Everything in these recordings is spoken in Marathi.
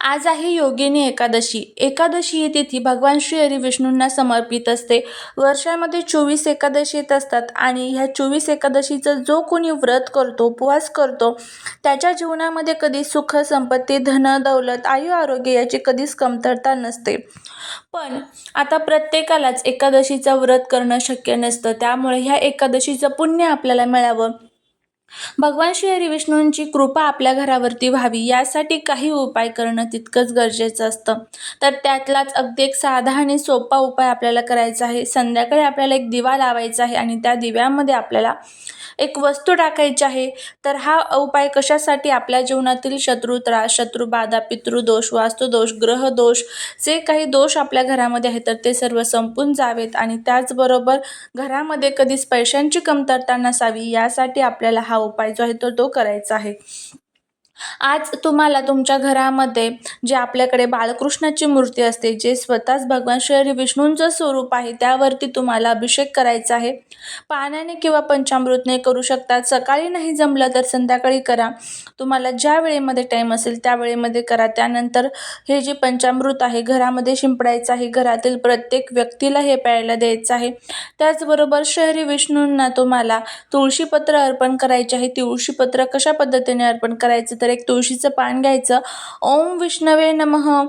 आज आहे योगिनी एकादशी. एकादशी ही तिथी भगवान श्री हरी विष्णूंना समर्पित असते. वर्षामध्ये चोवीस एकादशी येत असतात आणि ह्या चोवीस एकादशीचं जो कोणी व्रत करतो उपवास करतो त्याच्या जीवनामध्ये कधी सुख संपत्ती धन दौलत आयु आरोग्य याची कधीच कमतरता नसते. पण आता प्रत्येकालाच एकादशीचं व्रत करणं शक्य नसतं. त्यामुळे ह्या एकादशीचं पुण्य आपल्याला मिळावं. भगवान श्री हरी विष्णूंची कृपा आपल्या घरावरती व्हावी यासाठी काही उपाय करणं तितकंच गरजेचं असतं. तर त्यातलाच अगदी एक साधा आणि सोपा उपाय आपल्याला करायचा आहे. संध्याकाळी आपल्याला एक दिवा लावायचा आहे आणि त्या दिव्यामध्ये आपल्याला एक वस्तू टाकायची आहे तर हा उपाय कशासाठी आपल्या जीवनातील शत्रू त्रास शत्रुबाधा पितृदोष वास्तुदोष ग्रहदोष जे काही दोष आपल्या घरामध्ये आहेत तर ते सर्व संपून जावेत आणि त्याचबरोबर घरामध्ये कधीच पैशांची कमतरता नसावी यासाठी आपल्याला हा उपाय जो आहे तो तो करायचा आहे. आज तुम्हाला तुमच्या घरामध्ये जे आपल्याकडे बाळकृष्णाची मूर्ती असते जे स्वतःच भगवान श्री विष्णूंचं स्वरूप आहे त्यावरती तुम्हाला अभिषेक करायचा आहे. पाण्याने किंवा पंचामृतने करू शकतात सकाळी नाही जमलं तर संध्याकाळी करा. तुम्हाला ज्या वेळेमध्ये टाईम असेल त्या वेळेमध्ये करा. त्यानंतर हे जे पंचामृत आहे घरामध्ये शिंपडायचं आहे घरातील प्रत्येक व्यक्तीला हे प्यायला द्यायचं आहे. त्याचबरोबर शहरी विष्णूंना तुम्हाला तुळशीपत्र अर्पण करायचे आहे. तुळशीपत्र कशा पद्धतीने अर्पण करायचं? तर एक तुळशीचं पान घ्यायचं. ओम विष्णवे नमः.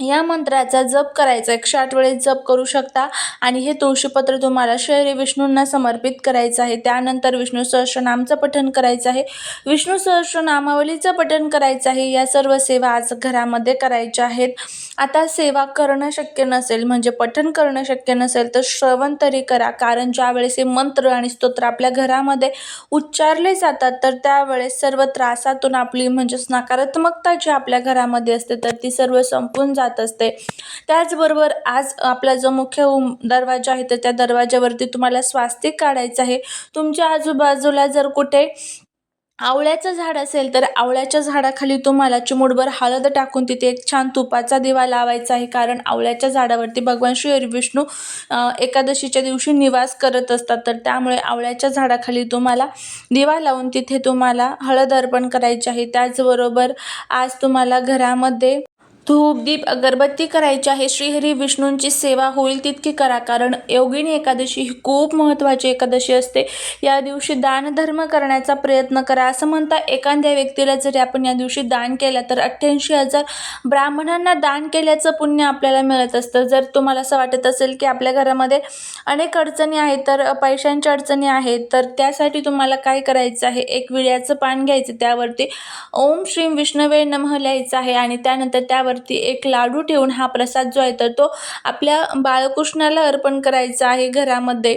या मंत्राचा जप करायचा. एकशे आठ वेळेस जप करू शकता. आणि हे तुळशीपत्र तुम्हाला शहरी विष्णूंना समर्पित करायचं आहे. त्यानंतर विष्णू सहस्रनामचं पठण करायचं आहे. विष्णू सहस्रनामावलीचं पठण करायचं आहे. या सर्व सेवा आज घरामध्ये करायच्या आहेत. आता सेवा करणं शक्य नसेल म्हणजे पठण करणं शक्य नसेल तर श्रवण तरी करा. कारण ज्यावेळेस हे मंत्र आणि स्तोत्र आपल्या घरामध्ये उच्चारले जातात तर त्यावेळेस सर्व त्रासातून आपली म्हणजेच नकारात्मकता जी आपल्या घरामध्ये असते तर ती सर्व संपून जात असते. त्याचबरोबर आज आपला जो मुख्य उम- दरवाजा आहे तर त्या दरवाजावरती तुम्हाला स्वास्तिक काढायचं आहे. तुमच्या आजूबाजूला जर कुठे आवळ्याचं झाड असेल तर आवळ्याच्या झाडाखाली तुम्हाला चिमूटभर हळद टाकून तिथे एक छान तुपाचा दिवा लावायचा आहे. कारण आवळ्याच्या झाडावरती भगवान श्री हरिविष्णू एकादशीच्या दिवशी निवास करत असतात. तर त्यामुळे आवळ्याच्या झाडाखाली तुम्हाला दिवा लावून तिथे तुम्हाला हळद अर्पण करायची आहे. त्याचबरोबर आज तुम्हाला घरामध्ये धूप दीप अगरबत्ती करायची आहे. श्रीहरी विष्णूंची सेवा होईल तितकी करा कारण योगिनी एकादशी ही खूप महत्त्वाची एकादशी असते. या दिवशी दानधर्म करण्याचा प्रयत्न करा. असं म्हणता एखाद्या व्यक्तीला जरी आपण या दिवशी दान केलं तर अठ्ठ्याऐंशी हजार ब्राह्मणांना दान केल्याचं पुण्य आपल्याला मिळत असतं. जर तुम्हाला असं वाटत असेल की आपल्या घरामध्ये अनेक अडचणी आहेत तर पैशांच्या अडचणी आहेत तर त्यासाठी तुम्हाला काय करायचं आहे? एक विड्याचं पान घ्यायचं त्यावरती ओम श्री विष्णवे नमः लिहायचं आहे आणि त्यानंतर त्यावर त्यावरती एक लाडू ठेवून हा प्रसाद जो आहे तर तो आपल्या बाळकृष्णाला अर्पण करायचा आहे घरामध्ये.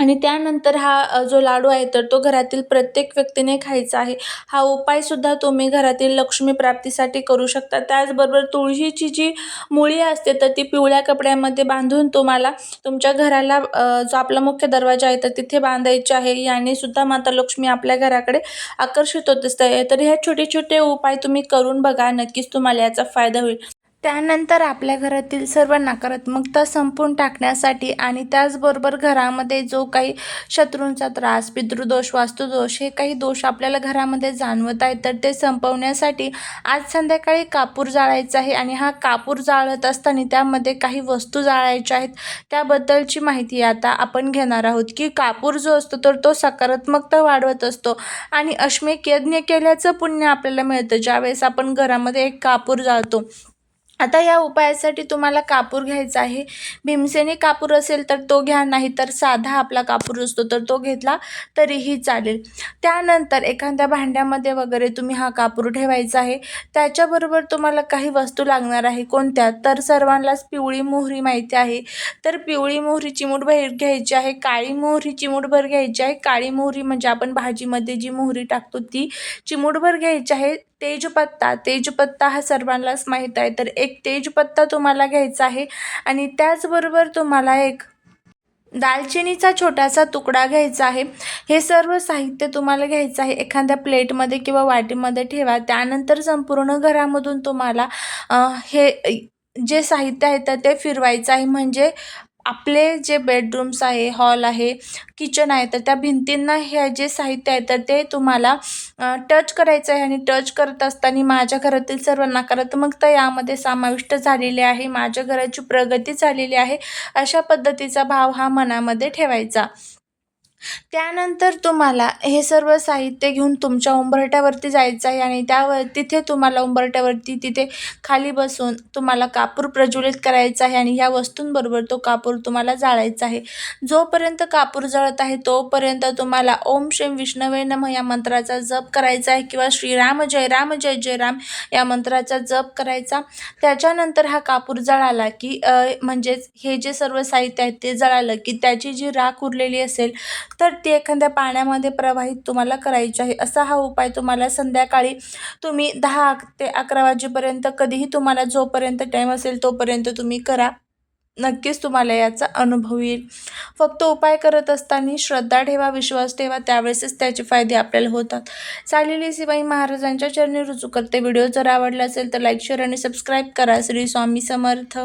आणि त्यानंतर हा जो लाडू आहे तर तो घरातील प्रत्येक व्यक्तीने खायचा आहे. हा उपायसुद्धा तुम्ही घरातील लक्ष्मी प्राप्तीसाठी करू शकता. त्याचबरोबर तुळशीची जी मुळी असते तर ती पिवळ्या कपड्यामध्ये बांधून तुम्हाला तुमच्या घराला जो आपला मुख्य दरवाजा आहे तर तिथे बांधायचे आहे. याने सुद्धा माता लक्ष्मी आपल्या घराकडे आकर्षित होत असते. तर ह्या छोटे छोटे उपाय तुम्ही करून बघा. नक्कीच तुम्हाला याचा फायदा होईल. त्यानंतर आपल्या घरातील सर्व नकारात्मकता संपून टाकण्यासाठी आणि त्याचबरोबर घरामध्ये जो काही शत्रूंचा त्रास पितृदोष वास्तुदोष हे काही दोष आपल्याला घरामध्ये जाणवत आहेत तर ते संपवण्यासाठी आज संध्याकाळी कापूर जाळायचा आहे आणि हा कापूर जाळत असताना त्यामध्ये काही वस्तू जाळायच्या आहेत त्याबद्दलची माहिती आता आपण घेणार आहोत की कापूर जो असतो तर तो सकारात्मकता वाढवत असतो आणि अश्मेक यज्ञ केल्याचं पुण्य आपल्याला मिळतं. ज्यावेळेस आपण घरामध्ये एक कापूर जाळतो आता या उपायासाठी तुम्हाला कापूर घ्यायचा आहे. भीमसेनी कापूर असेल तर तो घ्या नाही तर साधा आपला कापूर असतो तर तो घेतला तरीही चालेल. त्यानंतर एखाद्या भांड्यामध्ये वगैरे तुम्ही हा कापूर ठेवायचा आहे. त्याच्याबरोबर तुम्हाला काही वस्तू लागणार आहे. कोणत्या? तर सर्वांनाच पिवळी मोहरी माहिती आहे. तर पिवळी मोहरी चिमूटभर घ्यायची आहे. काळी मोहरी चिमूटभर घ्यायची आहे. काळी मोहरी म्हणजे आपण भाजीमध्ये जी मोहरी टाकतो ती चिमूटभर घ्यायची आहे. तेजपत्ता तेजपत्ता हा सर्वांनाच माहीत आहे. तर एक तेजपत्ता तुम्हाला घ्यायचा आहे आणि त्याचबरोबर तुम्हाला एक दालचिनीचा छोटासा तुकडा घ्यायचा आहे. हे सर्व साहित्य तुम्हाला घ्यायचं आहे. एखाद्या प्लेटमध्ये किंवा वाटीमध्ये ठेवा. त्यानंतर संपूर्ण घरामधून तुम्हाला हे जे साहित्य आहे तर ते फिरवायचं आहे. म्हणजे आपले जे बेडरूम्स आहे हॉल आहे किचन आहे तर त्या भिंतींना हे जे साहित्य आहे तर ते तुम्हाला टच करायचं आहे आणि टच करत असताना माझ्या घरातील सर्व नकारात्मकता यामध्ये समाविष्ट झालेली आहे. माझ्या घराची प्रगती झालेली आहे. अशा पद्धतीचा भाव हा मनामध्ये ठेवायचा. त्यानंतर तुम्हाला हे सर्व साहित्य घेऊन तुमच्या उंबरठ्यावरती जायचं आहे आणि त्यावर तिथे तुम्हाला उंबरठ्यावरती तिथे खाली बसून तुम्हाला कापूर प्रज्वलित करायचा आहे आणि ह्या वस्तूंबरोबर तो कापूर तुम्हाला जाळायचा आहे. जोपर्यंत कापूर जळत आहे तोपर्यंत तुम्हाला ओम श्रीम विष्णवे नम या मंत्राचा जप करायचा आहे किंवा श्रीराम जय राम जय जय राम या मंत्राचा जप करायचा. त्याच्यानंतर हा कापूर जळाला की म्हणजेच हे जे सर्व साहित्य आहे ते जळालं की त्याची जी राख उरलेली असेल तर ती एखाद्या पाण्यामध्ये प्रवाहित तुम्हाला करायची आहे. असा हा उपाय तुम्हाला संध्याकाळी तुम्ही दहा ते अकरा वाजेपर्यंत कधीही तुम्हाला जोपर्यंत टाईम असेल तोपर्यंत तुम्ही करा. नक्कीच तुम्हाला याचा अनुभव येईल. फक्त उपाय करत असताना श्रद्धा ठेवा विश्वास ठेवा त्यावेळेसच त्याचे फायदे आपल्याला होतात. चालेली शिवाई महाराजांच्या चरणी रुजू करते. व्हिडिओ जर आवडला असेल तर लाईक शेअर आणि सबस्क्राईब करा. श्री स्वामी समर्थ.